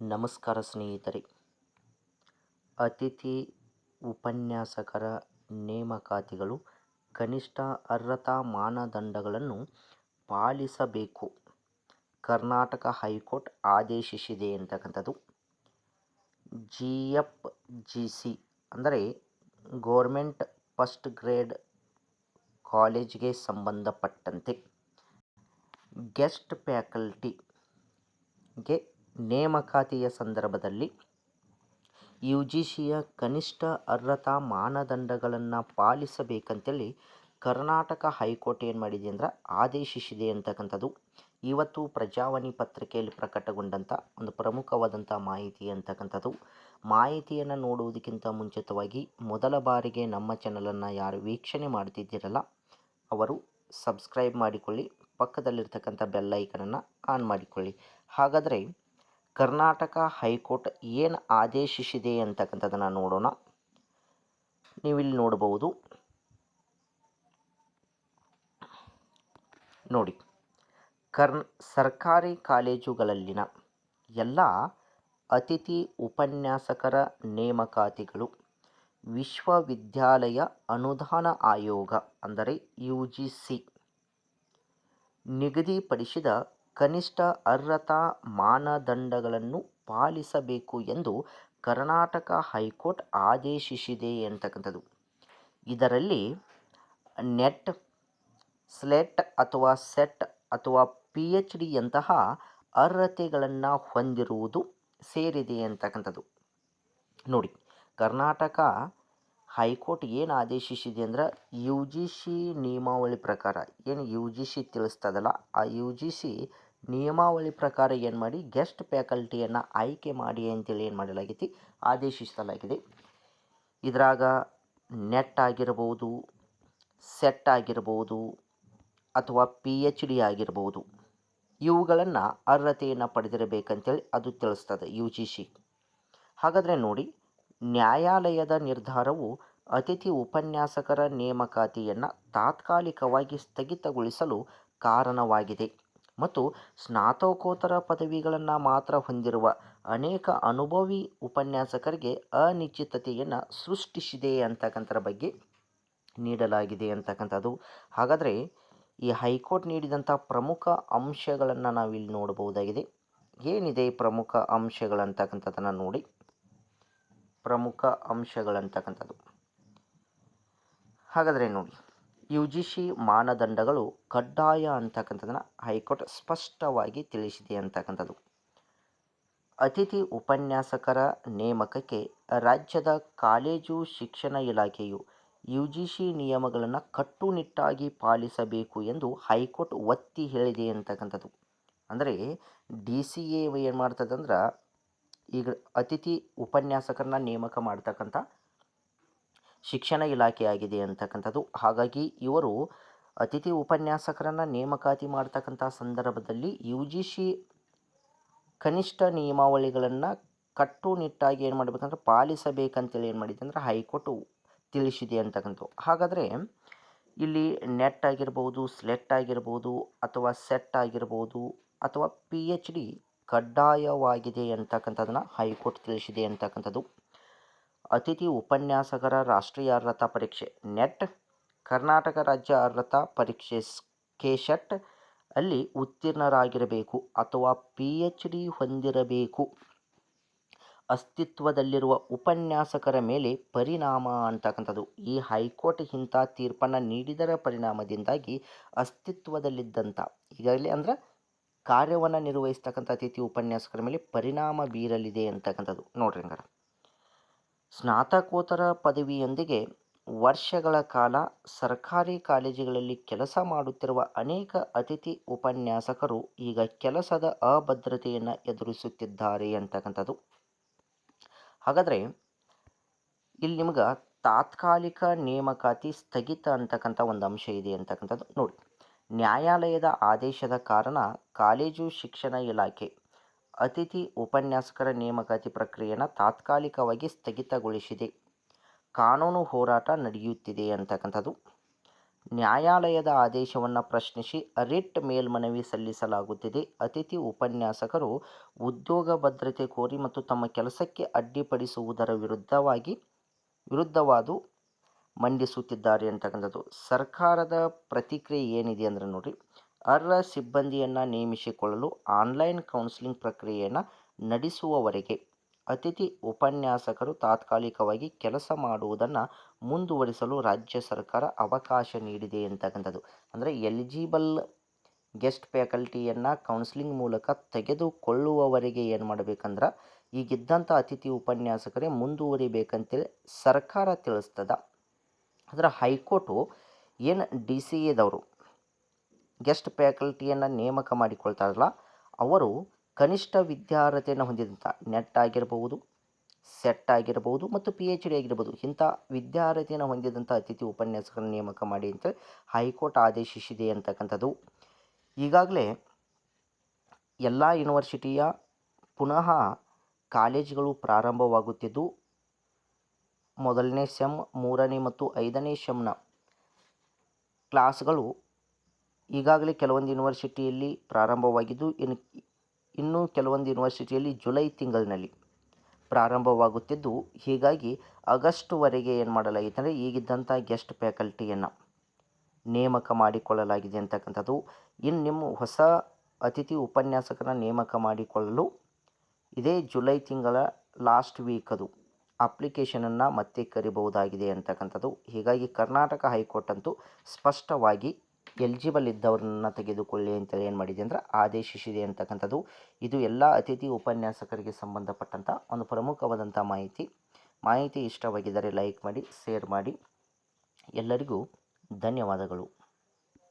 ನಮಸ್ಕಾರ ಸ್ನೇಹಿತರೆ. ಅತಿಥಿ ಉಪನ್ಯಾಸಕರ ನೇಮಕಾತಿಗಳು ಕನಿಷ್ಠ ಅರ್ಹತಾ ಮಾನದಂಡಗಳನ್ನು ಪಾಲಿಸಬೇಕು. ಕರ್ನಾಟಕ ಹೈಕೋರ್ಟ್ ಆದೇಶಿಸಿದೆ ಅಂತಕ್ಕಂಥದ್ದು. ಜಿ ಎಫ್ ಜಿ ಸಿ ಅಂದರೆ ಗೋರ್ಮೆಂಟ್ ಫಸ್ಟ್ ಗ್ರೇಡ್ ಕಾಲೇಜ್ಗೆ ಸಂಬಂಧಪಟ್ಟಂತೆ ಗೆಸ್ಟ್ ಫ್ಯಾಕಲ್ಟಿಗೆ ನೇಮಕಾತಿಯ ಸಂದರ್ಭದಲ್ಲಿ ಯು ಜಿ ಸಿಯ ಕನಿಷ್ಠ ಅರ್ಹತಾ ಮಾನದಂಡಗಳನ್ನು ಪಾಲಿಸಬೇಕಂತೇಳಿ ಕರ್ನಾಟಕ ಹೈಕೋರ್ಟ್ ಏನು ಮಾಡಿದೆ ಅಂದ್ರೆ ಆದೇಶಿಸಿದೆ ಅಂತಕ್ಕಂಥದ್ದು. ಇವತ್ತು ಪ್ರಜಾವಾಣಿ ಪತ್ರಿಕೆಯಲ್ಲಿ ಪ್ರಕಟಗೊಂಡಂಥ ಒಂದು ಪ್ರಮುಖವಾದಂಥ ಮಾಹಿತಿ ಅಂತಕ್ಕಂಥದ್ದು. ಮಾಹಿತಿಯನ್ನು ನೋಡುವುದಕ್ಕಿಂತ ಮುಂಚಿತವಾಗಿ ಮೊದಲ ಬಾರಿಗೆ ನಮ್ಮ ಚಾನಲನ್ನು ಯಾರು ವೀಕ್ಷಣೆ ಮಾಡ್ತಿದ್ದೀರಲ್ಲ, ಅವರು ಸಬ್ಸ್ಕ್ರೈಬ್ ಮಾಡಿಕೊಳ್ಳಿ, ಪಕ್ಕದಲ್ಲಿರ್ತಕ್ಕಂಥ ಬೆಲ್ಲೈಕನನ್ನು ಆನ್ ಮಾಡಿಕೊಳ್ಳಿ. ಹಾಗಾದರೆ ಕರ್ನಾಟಕ ಹೈಕೋರ್ಟ್ ಏನು ಆದೇಶಿಸಿದೆ ಅಂತಕ್ಕಂಥದ್ದನ್ನು ನೋಡೋಣ. ನೀವಿಲ್ಲಿ ನೋಡಬಹುದು ನೋಡಿ ಕರ್ನ್ ಸರ್ಕಾರಿ ಕಾಲೇಜುಗಳಲ್ಲಿನ ಎಲ್ಲ ಅತಿಥಿ ಉಪನ್ಯಾಸಕರ ನೇಮಕಾತಿಗಳು, ವಿಶ್ವವಿದ್ಯಾಲಯ ಅನುದಾನ ಆಯೋಗ, ಅಂದರೆ ಯು ಜಿ ಸಿ, ನಿಗದಿಪಡಿಸಿದ ಕನಿಷ್ಠ ಅರ್ಹತಾ ಮಾನದಂಡಗಳನ್ನು ಪಾಲಿಸಬೇಕು ಎಂದು ಕರ್ನಾಟಕ ಹೈಕೋರ್ಟ್ ಆದೇಶಿಸಿದೆ ಅಂತಕ್ಕಂಥದ್ದು. ಇದರಲ್ಲಿ ನೆಟ್, ಸ್ಲೆಟ್ ಅಥವಾ ಸೆಟ್ ಅಥವಾ ಪಿ ಎಚ್ ಡಿಯಂತಹ ಅರ್ಹತೆಗಳನ್ನು ಹೊಂದಿರುವುದು ಸೇರಿದೆ ಅಂತಕ್ಕಂಥದ್ದು. ನೋಡಿ, ಕರ್ನಾಟಕ ಹೈಕೋರ್ಟ್ ಏನು ಆದೇಶಿಸಿದೆ ಅಂದ್ರೆ ಯು ಜಿ ಸಿ ನಿಯಮಾವಳಿ ಪ್ರಕಾರ, ಏನು ಯು ಜಿ ಸಿ ತಿಳಿಸ್ತದಲ್ಲ, ಆ ಯು ಜಿ ಸಿ ನಿಯಮಾವಳಿ ಪ್ರಕಾರ ಏನು ಮಾಡಿ ಗೆಸ್ಟ್ ಫ್ಯಾಕಲ್ಟಿಯನ್ನು ಆಯ್ಕೆ ಮಾಡಿ ಅಂತೇಳಿ ಏನು ಮಾಡಲಾಗೈತಿ, ಆದೇಶಿಸಲಾಗಿದೆ. ಇದರಾಗ ನೆಟ್ ಆಗಿರ್ಬೋದು ಸೆಟ್ ಆಗಿರ್ಬೋದು, ಅಥವಾ ಪಿ ಎಚ್ ಡಿ ಆಗಿರ್ಬೋದು, ಇವುಗಳನ್ನು ಅರ್ಹತೆಯನ್ನು ಪಡೆದಿರಬೇಕಂತೇಳಿ ಅದು ತಿಳಿಸ್ತದೆ ಯು ಜಿ ಸಿ ಹಾಗಾದರೆ ನೋಡಿ, ನ್ಯಾಯಾಲಯದ ನಿರ್ಧಾರವು ಅತಿಥಿ ಉಪನ್ಯಾಸಕರ ನೇಮಕಾತಿಯನ್ನು ತಾತ್ಕಾಲಿಕವಾಗಿ ಸ್ಥಗಿತಗೊಳಿಸಲು ಕಾರಣವಾಗಿದೆ. ಮತ್ತು ಸ್ನಾತಕೋತ್ತರ ಪದವಿಗಳನ್ನು ಮಾತ್ರ ಹೊಂದಿರುವ ಅನೇಕ ಅನುಭವಿ ಉಪನ್ಯಾಸಕರಿಗೆ ಅನಿಶ್ಚಿತತೆಯನ್ನು ಸೃಷ್ಟಿಸಿದೆ ಅಂತಕ್ಕಂಥರ ಬಗ್ಗೆ ನೀಡಲಾಗಿದೆ ಅಂತಕ್ಕಂಥದ್ದು. ಹಾಗಾದರೆ ಈ ಹೈಕೋರ್ಟ್ ನೀಡಿದಂಥ ಪ್ರಮುಖ ಅಂಶಗಳನ್ನು ನಾವಿಲ್ಲಿ ನೋಡಬಹುದಾಗಿದೆ. ಏನಿದೆ ಪ್ರಮುಖ ಅಂಶಗಳಂತಕ್ಕಂಥದ್ದನ್ನು ನೋಡಿ. ಪ್ರಮುಖ ಅಂಶಗಳಂತಕ್ಕಂಥದ್ದು. ಹಾಗಾದರೆ ನೋಡಿ. ಯು ಜಿ ಸಿ ಮಾನದಂಡಗಳು ಕಡ್ಡಾಯ ಅಂತಕ್ಕಂಥದ್ದನ್ನು ಹೈಕೋರ್ಟ್ ಸ್ಪಷ್ಟವಾಗಿ ತಿಳಿಸಿದೆ ಅಂತಕ್ಕಂಥದ್ದು. ಅತಿಥಿ ಉಪನ್ಯಾಸಕರ ನೇಮಕಕ್ಕೆ ರಾಜ್ಯದ ಕಾಲೇಜು ಶಿಕ್ಷಣ ಇಲಾಖೆಯು ಯು ಜಿ ಸಿ ನಿಯಮಗಳನ್ನು ಕಟ್ಟುನಿಟ್ಟಾಗಿ ಪಾಲಿಸಬೇಕು ಎಂದು ಹೈಕೋರ್ಟ್ ಒತ್ತಿ ಹೇಳಿದೆ ಅಂತಕ್ಕಂಥದ್ದು. ಅಂದರೆ ಡಿ ಸಿ ಎ ಏನು ಮಾಡ್ತದಂದ್ರೆ ಈಗ ಅತಿಥಿ ಉಪನ್ಯಾಸಕರನ್ನ ನೇಮಕ ಮಾಡ್ತಕ್ಕಂಥ ಶಿಕ್ಷಣ ಇಲಾಖೆ ಆಗಿದೆ ಅಂತಕ್ಕಂಥದ್ದು. ಹಾಗಾಗಿ ಇವರು ಅತಿಥಿ ಉಪನ್ಯಾಸಕರನ್ನು ನೇಮಕಾತಿ ಮಾಡ್ತಕ್ಕಂಥ ಸಂದರ್ಭದಲ್ಲಿ ಯು ಜಿ ಸಿ ಕನಿಷ್ಠ ನಿಯಮಾವಳಿಗಳನ್ನು ಕಟ್ಟುನಿಟ್ಟಾಗಿ ಏನು ಮಾಡಬೇಕಂದ್ರೆ ಪಾಲಿಸಬೇಕಂತೇಳಿ ಏನು ಮಾಡಿದೆ ಅಂದರೆ ಹೈಕೋರ್ಟ್ ತಿಳಿಸಿದೆ ಅಂತಕ್ಕಂಥದ್ದು. ಹಾಗಾದರೆ ಇಲ್ಲಿ ನೆಟ್ ಆಗಿರ್ಬೋದು, ಸ್ಲೆಟ್ ಆಗಿರ್ಬೋದು, ಅಥವಾ ಸೆಟ್ ಆಗಿರ್ಬೋದು, ಅಥವಾ ಪಿ ಎಚ್ ಡಿ ಕಡ್ಡಾಯವಾಗಿದೆ ಅಂತಕ್ಕಂಥದ್ದನ್ನು ಹೈಕೋರ್ಟ್ ತಿಳಿಸಿದೆ ಅಂತಕ್ಕಂಥದ್ದು. ಅತಿಥಿ ಉಪನ್ಯಾಸಕರ ರಾಷ್ಟ್ರೀಯ ಅರ್ಹತಾ ಪರೀಕ್ಷೆ, ನೆಟ್, ಕರ್ನಾಟಕ ರಾಜ್ಯ ಅರ್ಹತಾ ಪರೀಕ್ಷೆ ಕೆಶೆಟ್ ಅಲ್ಲಿ ಉತ್ತೀರ್ಣರಾಗಿರಬೇಕು ಅಥವಾ ಪಿ ಎಚ್ ಡಿ ಹೊಂದಿರಬೇಕು. ಅಸ್ತಿತ್ವದಲ್ಲಿರುವ ಉಪನ್ಯಾಸಕರ ಮೇಲೆ ಪರಿಣಾಮ ಅಂತಕ್ಕಂಥದ್ದು. ಈ ಹೈಕೋರ್ಟ್ ಇಂಥ ತೀರ್ಪನ್ನು ನೀಡಿದರ ಪರಿಣಾಮದಿಂದಾಗಿ ಅಸ್ತಿತ್ವದಲ್ಲಿದ್ದಂಥ, ಈಗಾಗಲೇ ಅಂದ್ರೆ ಕಾರ್ಯವನ್ನು ನಿರ್ವಹಿಸ್ತಕ್ಕಂಥ ಅತಿಥಿ ಉಪನ್ಯಾಸಕರ ಮೇಲೆ ಪರಿಣಾಮ ಬೀರಲಿದೆ ಅಂತಕ್ಕಂಥದ್ದು. ನೋಡ್ರಿ ಹಂಗಾರೆ. ಸ್ನಾತಕೋತ್ತರ ಪದವಿಯೊಂದಿಗೆ ವರ್ಷಗಳ ಕಾಲ ಸರ್ಕಾರಿ ಕಾಲೇಜುಗಳಲ್ಲಿ ಕೆಲಸ ಮಾಡುತ್ತಿರುವ ಅನೇಕ ಅತಿಥಿ ಉಪನ್ಯಾಸಕರು ಈಗ ಕೆಲಸದ ಅಭದ್ರತೆಯನ್ನು ಎದುರಿಸುತ್ತಿದ್ದಾರೆ ಅಂತಕ್ಕಂಥದ್ದು. ಹಾಗಾದರೆ ಇಲ್ಲಿ ನಿಮ್ಗೆ ತಾತ್ಕಾಲಿಕ ನೇಮಕಾತಿ ಸ್ಥಗಿತ ಅಂತಕ್ಕಂಥ ಒಂದು ಅಂಶ ಇದೆ ಅಂತಕ್ಕಂಥದ್ದು. ನೋಡಿ, ನ್ಯಾಯಾಲಯದ ಆದೇಶದ ಕಾರಣ ಕಾಲೇಜು ಶಿಕ್ಷಣ ಇಲಾಖೆ ಅತಿಥಿ ಉಪನ್ಯಾಸಕರ ನೇಮಕಾತಿ ಪ್ರಕ್ರಿಯೆಯನ್ನು ತಾತ್ಕಾಲಿಕವಾಗಿ ಸ್ಥಗಿತಗೊಳಿಸಿದೆ. ಕಾನೂನು ಹೋರಾಟ ನಡೆಯುತ್ತಿದೆ ಅಂತಕ್ಕಂಥದ್ದು. ನ್ಯಾಯಾಲಯದ ಆದೇಶವನ್ನು ಪ್ರಶ್ನಿಸಿ ರಿಟ್ ಮೇಲ್ಮನವಿ ಸಲ್ಲಿಸಲಾಗುತ್ತಿದೆ. ಅತಿಥಿ ಉಪನ್ಯಾಸಕರು ಉದ್ಯೋಗ ಭದ್ರತೆ ಕೋರಿ ಮತ್ತು ತಮ್ಮ ಕೆಲಸಕ್ಕೆ ಅಡ್ಡಿಪಡಿಸುವುದರ ವಿರುದ್ಧವಾಗಿ ವಿರುದ್ಧವಾದು ಮಂಡಿಸುತ್ತಿದ್ದಾರೆ ಅಂತಕ್ಕಂಥದ್ದು. ಸರ್ಕಾರದ ಪ್ರತಿಕ್ರಿಯೆ ಏನಿದೆ ಅಂದರೆ ನೋಡಿ ಅರ್ಹ ಸಿಬ್ಬಂದಿಯನ್ನು ನೇಮಿಸಿಕೊಳ್ಳಲು ಆನ್ಲೈನ್ ಕೌನ್ಸಿಲಿಂಗ್ ಪ್ರಕ್ರಿಯೆಯನ್ನು ನಡೆಸುವವರೆಗೆ ಅತಿಥಿ ಉಪನ್ಯಾಸಕರು ತಾತ್ಕಾಲಿಕವಾಗಿ ಕೆಲಸ ಮಾಡುವುದನ್ನು ಮುಂದುವರಿಸಲು ರಾಜ್ಯ ಸರ್ಕಾರ ಅವಕಾಶ ನೀಡಿದೆ ಅಂತಕ್ಕಂಥದ್ದು. ಅಂದರೆ ಎಲಿಜಿಬಲ್ ಗೆಸ್ಟ್ ಫ್ಯಾಕಲ್ಟಿಯನ್ನು ಕೌನ್ಸಿಲಿಂಗ್ ಮೂಲಕ ತೆಗೆದುಕೊಳ್ಳುವವರೆಗೆ ಏನು ಮಾಡಬೇಕಂದ್ರೆ ಈಗಿದ್ದಂಥ ಅತಿಥಿ ಉಪನ್ಯಾಸಕರೇ ಮುಂದುವರಿಬೇಕಂತೇಳಿ ಸರ್ಕಾರ ತಿಳಿಸ್ತದ. ಅದರ ಹೈಕೋರ್ಟು ಏನು ಡಿ ಸಿ ಎದವರು ಗೆಸ್ಟ್ ಫ್ಯಾಕಲ್ಟಿಯನ್ನು ನೇಮಕ ಮಾಡಿಕೊಳ್ತಾರಲ್ಲ, ಅವರು ಕನಿಷ್ಠ ವಿದ್ಯಾರ್ಹತೆಯನ್ನು ಹೊಂದಿದಂಥ ನೆಟ್ ಆಗಿರಬಹುದು ಸೆಟ್ ಆಗಿರಬಹುದು ಮತ್ತು ಪಿ ಎಚ್ ಡಿ ಆಗಿರ್ಬೋದು, ಇಂಥ ವಿದ್ಯಾರ್ಹತೆಯನ್ನು ಹೊಂದಿದಂಥ ಅತಿಥಿ ಉಪನ್ಯಾಸಕರನ್ನು ನೇಮಕ ಮಾಡಿ ಅಂತ ಹೈಕೋರ್ಟ್ ಆದೇಶಿಸಿದೆ ಅಂತಕ್ಕಂಥದ್ದು. ಈಗಾಗಲೇ ಎಲ್ಲ ಯೂನಿವರ್ಸಿಟಿಯ ಪುನಃ ಕಾಲೇಜುಗಳು ಪ್ರಾರಂಭವಾಗುತ್ತಿದ್ದು, ಮೊದಲನೇ ಸೆಮ್, ಮೂರನೇ ಮತ್ತು ಐದನೇ ಸೆಮ್ನ ಕ್ಲಾಸ್ಗಳು ಈಗಾಗಲೇ ಕೆಲವೊಂದು ಯೂನಿವರ್ಸಿಟಿಯಲ್ಲಿ ಪ್ರಾರಂಭವಾಗಿದ್ದು ಇನ್ನು ಇನ್ನೂ ಕೆಲವೊಂದು ಯೂನಿವರ್ಸಿಟಿಯಲ್ಲಿ ಜುಲೈ ತಿಂಗಳಿನಲ್ಲಿ ಪ್ರಾರಂಭವಾಗುತ್ತಿದ್ದು, ಹೀಗಾಗಿ ಆಗಸ್ಟ್ವರೆಗೆ ಏನು ಮಾಡಲಾಗಿದೆ ಅಂದರೆ ಈಗಿದ್ದಂಥ ಗೆಸ್ಟ್ ಫ್ಯಾಕಲ್ಟಿಯನ್ನು ನೇಮಕ ಮಾಡಿಕೊಳ್ಳಲಾಗಿದೆ ಅಂತಕ್ಕಂಥದ್ದು. ಇನ್ನು ನಿಮ್ಮ ಹೊಸ ಅತಿಥಿ ಉಪನ್ಯಾಸಕರನ್ನ ನೇಮಕ ಮಾಡಿಕೊಳ್ಳಲು ಇದೇ ಜುಲೈ ತಿಂಗಳ ಲಾಸ್ಟ್ ವೀಕ್ ಅದು ಅಪ್ಲಿಕೇಶನನ್ನು ಮತ್ತೆ ಕರಿಬಹುದಾಗಿದೆ ಅಂತಕ್ಕಂಥದ್ದು. ಹೀಗಾಗಿ ಕರ್ನಾಟಕ ಹೈಕೋರ್ಟ್ ಅಂತೂ ಸ್ಪಷ್ಟವಾಗಿ ಎಲಿಜಿಬಲ್ ಇದ್ದವ್ರನ್ನ ತೆಗೆದುಕೊಳ್ಳಿ ಅಂತೇಳಿ ಏನು ಮಾಡಿದೆ ಅಂದ್ರೆ ಆದೇಶಿಸಿದೆ ಅಂತಕ್ಕಂಥದ್ದು. ಇದು ಎಲ್ಲ ಅತಿಥಿ ಉಪನ್ಯಾಸಕರಿಗೆ ಸಂಬಂಧಪಟ್ಟಂಥ ಒಂದು ಪ್ರಮುಖವಾದಂಥ ಮಾಹಿತಿ. ಮಾಹಿತಿ ಇಷ್ಟವಾಗಿದ್ದರೆ ಲೈಕ್ ಮಾಡಿ ಶೇರ್ ಮಾಡಿ. ಎಲ್ಲರಿಗೂ ಧನ್ಯವಾದಗಳು.